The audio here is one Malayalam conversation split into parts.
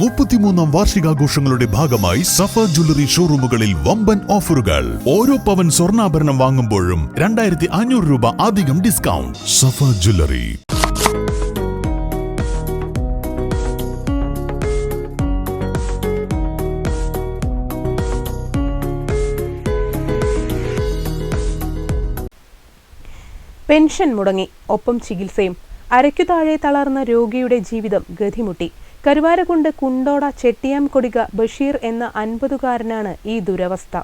മുപ്പത്തിമൂന്നാം വാർഷികാഘോഷങ്ങളുടെ ഭാഗമായി സഫ ജ്വല്ലറി ഷോറൂമുകളിൽ വമ്പൻ ഓഫറുകൾ. ഓരോ പവൻ സ്വർണാഭരണം വാങ്ങുമ്പോഴും രണ്ടായിരത്തി അഞ്ഞൂറ് രൂപ അധികം ഡിസ്കൗണ്ട്. സഫ ജ്വല്ലറി. പെൻഷൻ മുടങ്ങി ഒപ്പം ചികിത്സയും. അരയ്ക്കു താഴെ തളർന്ന രോഗിയുടെ ജീവിതം ഗതിമുട്ടി. കരുവാരകുണ്ട് കുണ്ടോട ചെട്ടിയാം കൊടിക ബഷീർ എന്ന അൻപതുകാരനാണ് ഈ ദുരവസ്ഥ.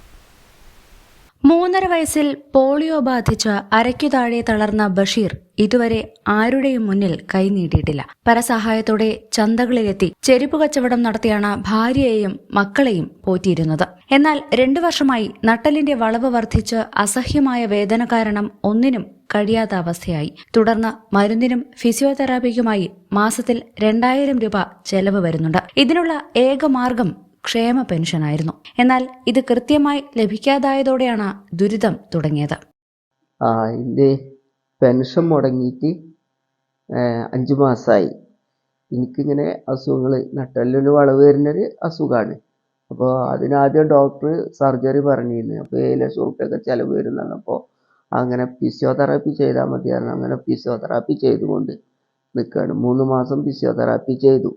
മൂന്നര വയസ്സിൽ പോളിയോ ബാധിച്ച അരയ്ക്കു താഴെ തളർന്ന ബഷീർ ഇതുവരെ ആരുടെയും മുന്നിൽ കൈനീട്ടിയിട്ടില്ല പരസഹായത്തോടെ ചന്തകളിലെത്തി ചെരുപ്പ് കച്ചവടം നടത്തിയാണ് ഭാര്യയെയും മക്കളെയും പോറ്റിയിരുന്നത്. എന്നാൽ രണ്ടു വർഷമായി നട്ടലിന്റെ വളവ് വർദ്ധിച്ച് അസഹ്യമായ വേദന കാരണം ഒന്നിനും കഴിയാത്ത അവസ്ഥയായി. തുടർന്ന് മരുന്നിനും ഫിസിയോതെറാപ്പിക്കുമായി മാസത്തിൽ രണ്ടായിരം രൂപ ചെലവ് വരുന്നുണ്ട്. ഇതിനുള്ള ഏക മാർഗം ക്ഷേമ പെൻഷനായിരുന്നു എന്നാൽ ഇത് കൃത്യമായി ലഭിക്കാതായതോടെയാണ് ദുരിതം തുടങ്ങിയത്. പെൻഷൻ മുടങ്ങിയിട്ട് അഞ്ച് മാസമായി എനിക്കിങ്ങനെ അസുഖങ്ങൾ നട്ടെല്ലിന് വളവ് വരുന്നൊരു അസുഖമാണ് അപ്പോൾ അതിനാദ്യം ഡോക്ടർ സർജറി പറഞ്ഞിരുന്നു. അപ്പോൾ ഏഴ് ലക്ഷം റുപ്യൊക്കെ ചിലവ് വരുന്നതാണ്. അപ്പോൾ അങ്ങനെ ഫിസിയോതെറാപ്പി ചെയ്താൽ മതിയായിരുന്നു. അങ്ങനെ ഫിസിയോതെറാപ്പി ചെയ്തുകൊണ്ട് നിൽക്കുകയാണ് മൂന്ന് മാസം ഫിസിയോതെറാപ്പി ചെയ്തു.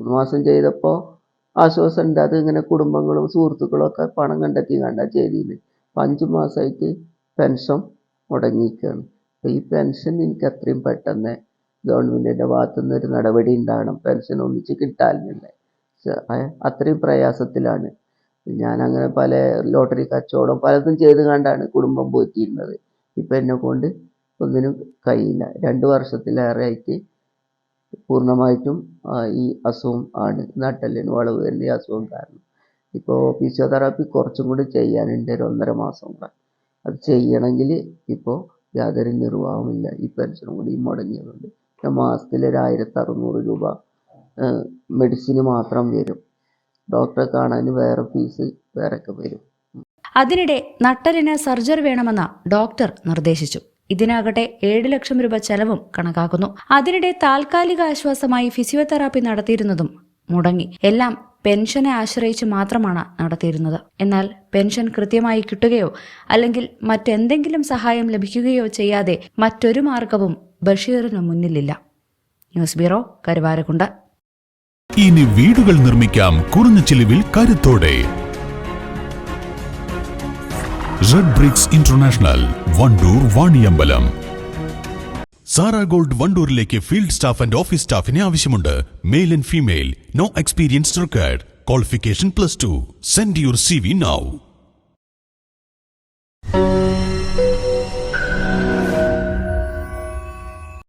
മൂന്ന് മാസം ചെയ്തപ്പോൾ ആശ്വാസം ഉണ്ട് അത് ഇങ്ങനെ കുടുംബങ്ങളും സുഹൃത്തുക്കളും ഒക്കെ പണം കണ്ടെത്തി കണ്ടാ ചെയ്തിരുന്നത് അപ്പം അഞ്ച് മാസമായിട്ട് പെൻഷൻ മുടങ്ങിയിരിക്കുകയാണ്. അപ്പോൾ ഈ പെൻഷൻ എനിക്ക് അത്രയും പെട്ടെന്ന് ഗവൺമെന്റിന്റെ ഭാഗത്തു നിന്ന് ഒരു നടപടി ഉണ്ടാകണം. പെൻഷൻ ഒന്നിച്ച് കിട്ടാനില്ല അത്രയും പ്രയാസത്തിലാണ്. അങ്ങനെ പല ലോട്ടറി കച്ചവടം പലതും ചെയ്ത് കണ്ടാണ് കുടുംബം പോറ്റിയിരുന്നത് ഇപ്പം എന്നെ കൊണ്ട് ഒന്നിനും കഴിയില്ല. രണ്ട് വർഷത്തിലേറെ ആയിട്ട് പൂർണമായിട്ടും ഈ അസുഖം ആണ്. നട്ടലിന് വളവ് തന്നെ അസുഖം കാരണം. ഇപ്പോൾ ഫിസിയോതെറാപ്പി കുറച്ചും കൂടി ചെയ്യാനുണ്ട് ഒരു ഒന്നര മാസം കൂടെ. അത് ചെയ്യണമെങ്കിൽ ഇപ്പോൾ യാതൊരു നിർവാഹമില്ല ഈ പെൻഷനും കൂടി മുടങ്ങിയതുകൊണ്ട്. മാസത്തിൽ ഒരു ആയിരത്തി അറുന്നൂറ് രൂപ മെഡിസിന് മാത്രം വരും. ഡോക്ടറെ കാണാൻ വേറെ ഫീസ് വേറെയൊക്കെ വരും. അതിനിടെ നട്ടലിന് സർജറി വേണമെന്ന ഡോക്ടർ നിർദ്ദേശിച്ചു. ഇതിനാകട്ടെ ഏഴ് ലക്ഷം രൂപ ചെലവും കണക്കാക്കുന്നു. അതിനിടെ താൽക്കാലിക ആശ്വാസമായി ഫിസിയോതെറാപ്പി നടത്തിയിരുന്നതും മുടങ്ങി. എല്ലാം പെൻഷനെ ആശ്രയിച്ച് മാത്രമാണ് നടത്തിയിരുന്നത്. എന്നാൽ പെൻഷൻ കൃത്യമായി കിട്ടുകയോ അല്ലെങ്കിൽ മറ്റെന്തെങ്കിലും സഹായം ലഭിക്കുകയോ ചെയ്യാതെ മറ്റൊരു മാർഗവും ബഷീറിന് മുന്നിലില്ല. ന്യൂസ് ബ്യൂറോ കരുവാരക്കുണ്ട് ഇനി വീടുകൾ നിർമ്മിക്കാം കുറഞ്ഞ ചിലവിൽ കരുത്തോടെ. Red bricks international Wandoor Vaniyambalam. Zara gold വണ്ടൂരിലേക്ക് field staff and office സ്റ്റാഫിനെ ആവശ്യമുണ്ട്. Male and female no experience required qualification plus two send your C V now